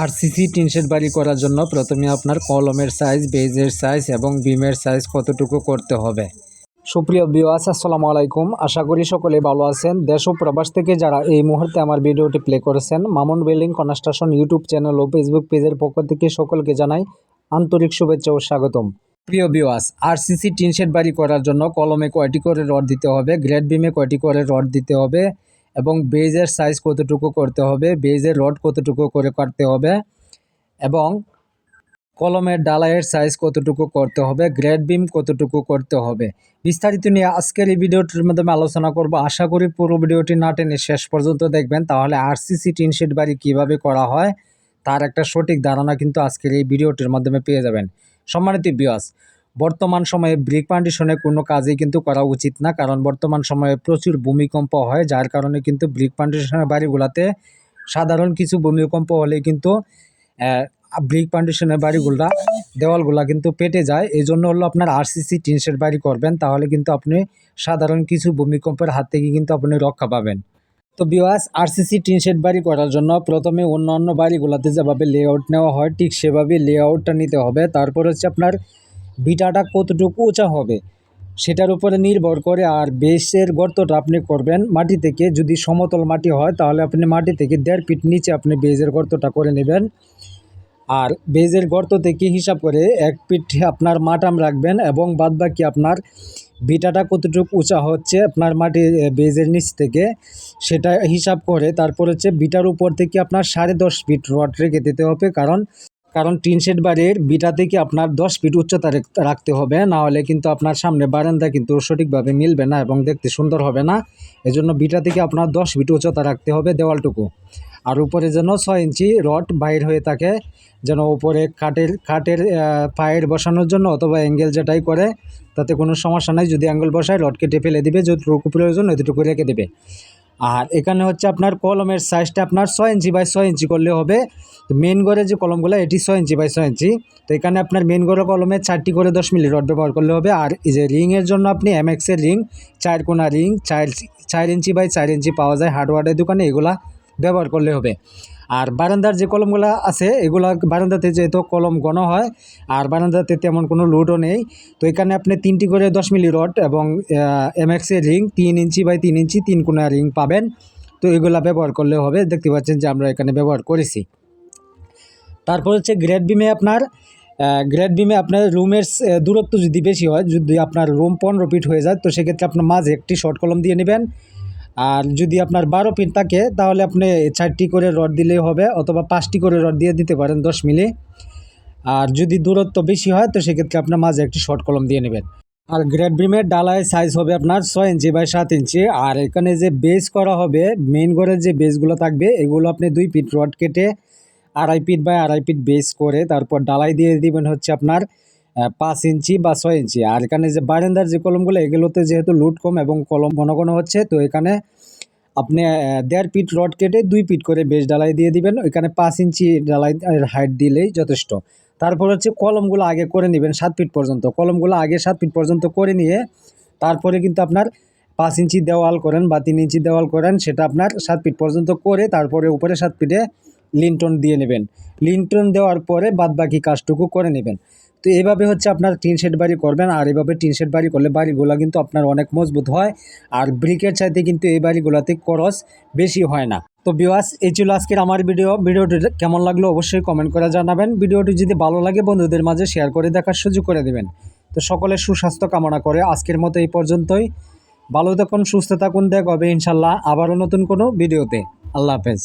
আর CC tin shed বাড়ি করার জন্য প্রথমে আপনার কলমের সাইজ বেজের সাইজ এবং বিমের সাইজ কতটুকু করতে হবে। সুপ্রিয় বিওয়াস আসসালামু আলাইকুম। আশা করি সকলে ভালো আছেন। দেশ ও প্রবাস থেকে যারা এই মুহূর্তে আমার ভিডিওটি প্লে করেছেন, Mamun building construction YouTube channel ও ফেসবুক পেজের পক্ষ থেকে সকলকে জানাই আন্তরিক শুভেচ্ছা ও স্বাগতম। প্রিয় বিওয়াস আর সিসি টিনশেড বাড়ি করার জন্য কলমে কয়টি করে রড দিতে হবে? গ্রেড বিমে কয়টি করে রড দিতে হবে? এবং বেজের সাইজ কতটুকু করতে হবে, বেজের রড কতটুকু করে কাটতে হবে, এবং কলমের ডালাইয়ের সাইজ কতটুকু করতে হবে গ্রেড বিম কতটুকু করতে হবে। বিস্তারিত নিয়ে আজকের এই ভিডিওটির মাধ্যমে আলোচনা করব। আশা করি পুরো ভিডিওটি না টেনে শেষ পর্যন্ত দেখবেন। তাহলে আরসিসি টিনশেড বাড়ি কীভাবে করা হয়, তার একটা সঠিক ধারণা কিন্তু আজকের এই ভিডিওটির মাধ্যমে পেয়ে যাবেন। সম্মানিত বিয়াস বর্তমান সময়ে ব্রিক ফাউন্ডেশনে কোনো কাজই কিন্তু করা উচিত না, কারণ বর্তমান সময়ে প্রচুর ভূমিকম্প হয়, যার কারণে কিন্তু ব্রিক ফাউন্ডেশনের বাড়িগুলোতে সাধারণ কিছু ভূমিকম্প হলে কিন্তু ব্রিক ফাউন্ডেশনের বাড়িগুলা, দেওয়ালগুলা কিন্তু পেটে যায়। এই জন্য হলো আপনার আরসিসি টিনশেড বাড়ি করবেন, তাহলে কিন্তু আপনি সাধারণ কিছু ভূমিকম্পের হাত থেকে কিন্তু আপনি রক্ষা পাবেন। তো বিওয়াস আরসিসি টিনশেড বাড়ি করার জন্য প্রথমে অন্য অন্য বাড়িগুলোতে যেভাবে লেআউট নেওয়া হয়, ঠিক সেভাবে লেআউটটা নিতে হবে। তারপর হচ্ছে আপনার বিটাটা কতটুকু উঁচা হবে সেটার উপরে নির্ভর করে আর বেসের গর্তটা আপনি করবেন মাটি থেকে। যদি সমতল মাটি হয় তাহলে আপনি মাটি থেকে দেড় ফিট নিচে আপনি বেজের গর্তটা করে নেবেন। আর বেজের গর্ত থেকে হিসাব করে এক ফিট আপনার মাটাম রাখবেন এবং বাদবাকি আপনার বিটাটা কতটুকু উঁচা হচ্ছে আপনার মাটি বেজের নিচ থেকে সেটা হিসাব করে। তারপর হচ্ছে বিটার উপর থেকে আপনার সাড়ে দশ ফিট রড রেখে দিতে হবে। কারণ কারণ টিন শেড বাড়ির বিটা থেকে আপনার দশ ফিট উচ্চতা রাখতে হবে? না হলে কিন্তু আপনার সামনে বারান্দা কিন্তু সঠিকভাবে মিলবে না এবং দেখতে সুন্দর হবে না। এজন্য বিটা থেকে আপনার দশ ফিট উচ্চতা রাখতে হবে দেওয়ালটুকু। আর উপরে যেন ছয় ইঞ্চি রড বাইর হয়ে থাকে যেন উপরে কাঠের আহ, পায়ের বসানোর জন্য অথবা অ্যাঙ্গেল যেটাই করে তাতে কোনো সমস্যা নাই। যদি অ্যাঙ্গেল বসায় রড কেটে ফেলে দিবে যতটুকু প্রয়োজন অতটুকু রেখে দেবে। আর এখানে হচ্ছে আপনার কলমের সাইজটা আপনার ছয় ইঞ্চি বাই ছয় ইঞ্চি করলে হবে। মেন গড়ে যে কলমগুলো, এটি ছয় ইঞ্চি বাই ছয় ইঞ্চি। তো এখানে আপনার মেন গড়ে কলমে চারটি করে দশ মিলি রড ব্যবহার করলে হবে। আর এই যে রিংয়ের জন্য আপনি এম এক্সের রিং চার কোনা রিং চার চার ইঞ্চি বাই চার ইঞ্চি পাওয়া যায়। হার্ডওয়ারের দোকানে এগুলা ব্যবহার করলে হবে। আর বারান্দার যে কলমগুলো আছে, এগুলা বারান্দাতে যেহেতু কলম গণ হয়, আর বারান্দাতে তেমন কোনো লোডও নেই, তো এখানে আপনি তিনটি করে দশ মিলি রড এবং এমএক্সের রিং তিন ইঞ্চি বাই তিন ইঞ্চি তিন কোনা রিং পাবেন। তো এগুলা ব্যবহার করলে হবে, দেখতে পাচ্ছেন যে আমরা এখানে ব্যবহার করেছি। তারপর হচ্ছে গ্রেড বিমে আপনার গ্রেড বিমে আপনার রুমের দূরত্ব যদি বেশি হয়, যদি আপনার রুম পনেরো ফিট হয়ে যায়, তো সেক্ষেত্রে আপনার মাঝে একটি শর্ট কলম দিয়ে নেবেন। আর যদি আপনার বারো ফিট থাকে, তাহলে আপনি চারটি করে রড দিলেই হবে, অথবা পাঁচটি করে রড দিয়ে দিতে পারেন দশ মিলি। আর যদি দূরত্ব বেশি হয়, তো সেক্ষেত্রে আপনার মাঝে একটি শর্ট কলম দিয়ে নেবেন। আর গ্রেড বিমের ডালায় সাইজ হবে আপনার ছয় ইঞ্চি বাই সাত ইঞ্চি আর এখানে যে বেস করা হবে মেইন ঘরের যে বেসগুলো থাকবে, এগুলো আপনি দুই পিট রড কেটে আড়াই পিট বাই আড়াই পিট বেস করে তারপর ডালাই দিয়ে দিবেন হচ্ছে আপনার পাঁচ ইঞ্চি বা ছয় ইঞ্চি। আর এখানে যে বারান্দার যে কলমগুলো, এগুলোতে যেহেতু লুট কম এবং কলম ঘন ঘন হচ্ছে, তো এখানে আপনি দেড় পিট রড কেটে দুই ফিট করে বেস ডালাই দিয়ে দিবেন। এখানে পাঁচ ইঞ্চি ডালাই হাইট দিলেই যথেষ্ট। তারপর হচ্ছে কলমগুলো আগে করে নেবেন সাত ফিট পর্যন্ত। কলমগুলো আগে সাত ফিট পর্যন্ত করে নিয়ে তারপরে কিন্তু আপনার পাঁচ ইঞ্চি দেওয়াল করেন বা তিন ইঞ্চি দেওয়াল করেন, সেটা আপনার সাত ফিট পর্যন্ত করে তারপরে উপরে সাত ফিটে লিন্টন দিয়ে নেবেন। লিন্টন দেওয়ার পরে বাদবাকি কাজটুকু করে নেবেন। তো এইভাবে হচ্ছে আপনার টিন শেড বাড়ি করবেন, আর এইভাবে টিন শেড বাড়ি করলে বাড়িগুলো কিন্তু আপনার অনেক মজবুত হয়, আর ব্রিকের চাইতে কিন্তু এই বাড়িগুলোতে খরচ বেশি হয় না। তো বিওয়াস এই ছিল আজকের আমার ভিডিও ভিডিওটি কেমন লাগল অবশ্যই কমেন্ট করে জানাবেন। ভিডিওটি যদি ভালো লাগে, বন্ধুদের মাঝে শেয়ার করে দেখার সুযোগ করে দেবেন। তো সকলের সুস্বাস্থ্য কামনা করে আজকের মতো এই পর্যন্তই। ভালো থাকুন, সুস্থ থাকুন, দেখ হবে ইনশাল্লাহ আবারও নতুন কোনো ভিডিওতে আল্লাহ হাফেজ।